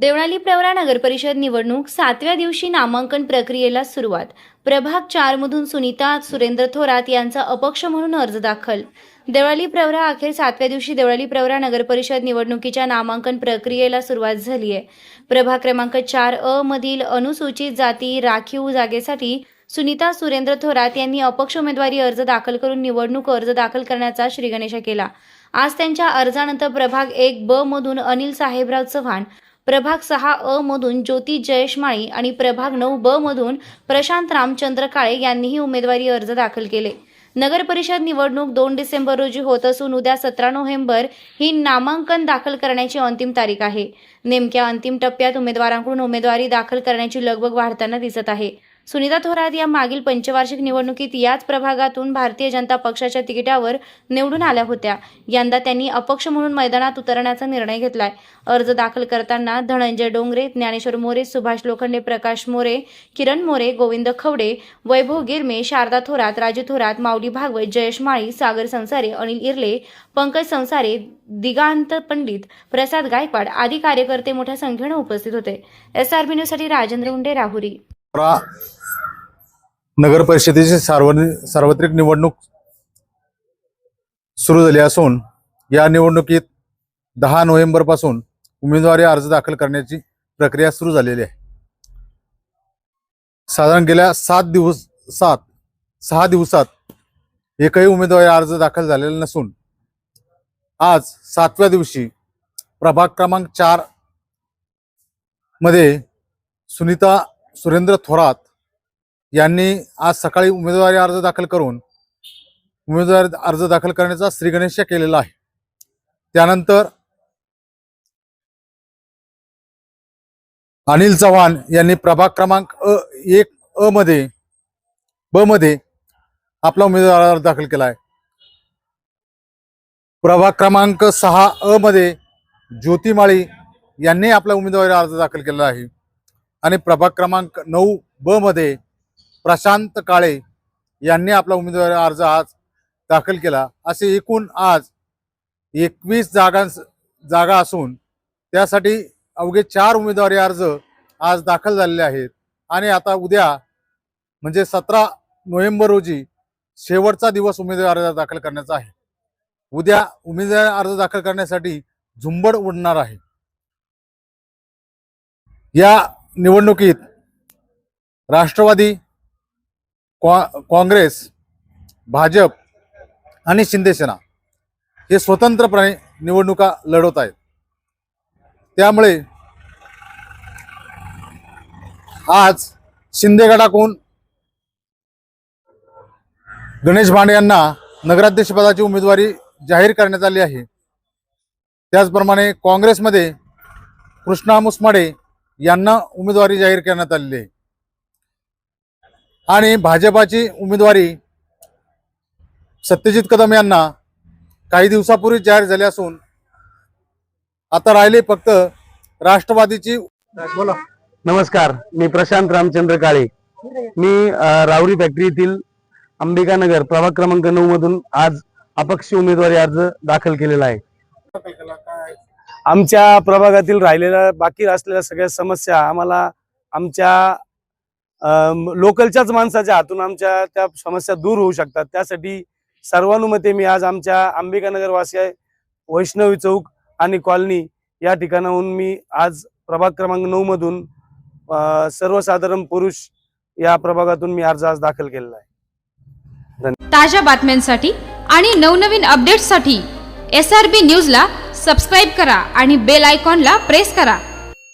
देवळाली प्रवरा नगरपरिषद निवडणूक सातव्या दिवशी नामांकन प्रक्रियेला सुरुवात. प्रभाग चारमधून सुनीता सुरेंद्र थोरात यांचा अपक्ष म्हणून अर्ज दाखल. देवळाली प्रवरा अखेर सातव्या दिवशी देवळाली प्रवरा नगरपरिषद निवडणुकीच्या नामांकन प्रक्रियेला सुरुवात झाली आहे. प्रभाग क्रमांक चार अ मधील अनुसूचित जाती राखीव जागेसाठी सुनीता सुरेंद्र थोरात यांनी अपक्ष उमेदवारी अर्ज दाखल करून निवडणूक अर्ज दाखल करण्याचा श्रीगणेशा केला. आज त्यांच्या अर्जानंतर प्रभाग एक ब मधून अनिल साहेबराव चव्हाण प्रभाग सहा अ मधून ज्योती जयशमाळी आणि प्रभाग नऊ ब मधून प्रशांत रामचंद्र काळे यांनीही उमेदवारी अर्ज दाखल केले. नगर परिषद निवडणूक दोन डिसेंबर रोजी होत असून उद्या सतरा नोव्हेंबर ही नामांकन दाखल करण्याची अंतिम तारीख आहे. नेमक्या अंतिम टप्प्यात उमेदवारांकडून उमेदवारी दाखल करण्याची लगबग वाढताना दिसत आहे. सुनीता थोरात या मागील पंचवार्षिक निवडणुकीत याच प्रभागातून भारतीय जनता पक्षाच्या तिकिटावर निवडून आल्या होत्या. यंदा त्यांनी अपक्ष म्हणून मैदानात उतरण्याचा निर्णय घेतलाय. अर्ज दाखल करताना धनंजय डोंगरे ज्ञानेश्वर मोरे सुभाष लोखंडे प्रकाश मोरे किरण मोरे गोविंद खवडे वैभव गिरमे शारदा थोरात राजू थोरात माऊली भागवत जयेश माळी सागर संसारे अनिल इर्ले पंकज संसारे दिगांत पंडित प्रसाद गायकवाड आदी कार्यकर्ते मोठ्या संख्येनं उपस्थित होते. एस आर बी न्यूजसाठी राजेंद्र उंडे राहुरी. नगर परिषदेची सार्वजनिक सार्वत्रिक निवडणूक सुरू झाली असून या निवडणुकीत दहा नोव्हेंबरपासून उमेदवारी अर्ज दाखल करण्याची प्रक्रिया सुरू झालेली आहे. साधारण गेल्या सात दिवस सात सहा दिवसात एकही उमेदवारी अर्ज दाखल झालेला नसून आज सातव्या दिवशी प्रभाग क्रमांक चारमध्ये सुनीता सुरेंद्र थोरात यांनी आज सकाळी उमेदवारी अर्ज दाखल करून उमेदवारी अर्ज दाखल करण्याचा श्रीगणेश केलेला आहे. त्यानंतर अनिल चव्हाण यांनी प्रभाग क्रमांक अ एक अ मध्ये ब मध्ये आपला उमेदवार अर्ज दाखल केला आहे. प्रभाग क्रमांक सहा अ मध्ये ज्योती माळी यांनी आपला उमेदवारी अर्ज दाखल केलेला आहे. आणि प्रभाग क्रमांक नऊ ब मध्ये प्रशांत काळे यांनी आपला उमेदवारी अर्ज आज दाखल केला. असे एकूण आज एकवीस जागांस जागा असून त्यासाठी अवघे चार उमेदवारी अर्ज आज दाखल झालेले आहेत. आणि आता उद्या म्हणजे सतरा नोव्हेंबर रोजी शेवटचा दिवस उमेदवारी अर्ज दाखल करण्याचा आहे. उद्या उमेदवारी अर्ज दाखल करण्यासाठी झुंबड उडणार आहे. या निवडणुकीत राष्ट्रवादी कॉ- काँग्रेस भाजप आणि शिंदेसेना हे स्वतंत्रपणे निवडणुका लढवत आहेत. त्यामुळे आज शिंदेगडाकडून गणेश भांडे यांना नगराध्यक्षपदाची उमेदवारी जाहीर करण्यात आली आहे. त्याचप्रमाणे काँग्रेसमध्ये कृष्णा मुसमाडे यांना उमेदवारी जाहीर करण्यात आलेली आहे. आणि भाजपाची उमेदवारी सत्यजित कदम यांना काही दिवसापूर्वी जाहीर झाली असून आता राहिले फक्त राष्ट्रवादीची बोला. नमस्कार. मी प्रशांत रामचंद्र काळे. मी अ, राहुरी फॅक्टरी येथील अंबिकानगर प्रभाग क्रमांक नऊ मधून आज अपक्ष उमेदवारी अर्ज दाखल केलेला आहे. आमच्या प्रभागातील राहिलेल्या बाकी असलेल्या सगळ्या समस्या आम्हाला आमच्या लोकलच्याच माणसाच्या हातून आमच्या त्या समस्या दूर होऊ शकतात. त्यासाठी सर्वानुमते मी आज आमच्या अंबिकानगर वासी वैष्णवी चौक आणि कॉलनी या ठिकाणाहून मी आज प्रभाग क्रमांक नऊ मधून सर्वसाधारण पुरुष या प्रभागातून मी अर्ज आज दाखल केलेला आहे. ताज्या बातम्यांसाठी आणि नवनवीन अपडेट्ससाठी एस आर बी न्यूजला सबस्क्राईब करा आणि बेल आयकॉनला प्रेस करा.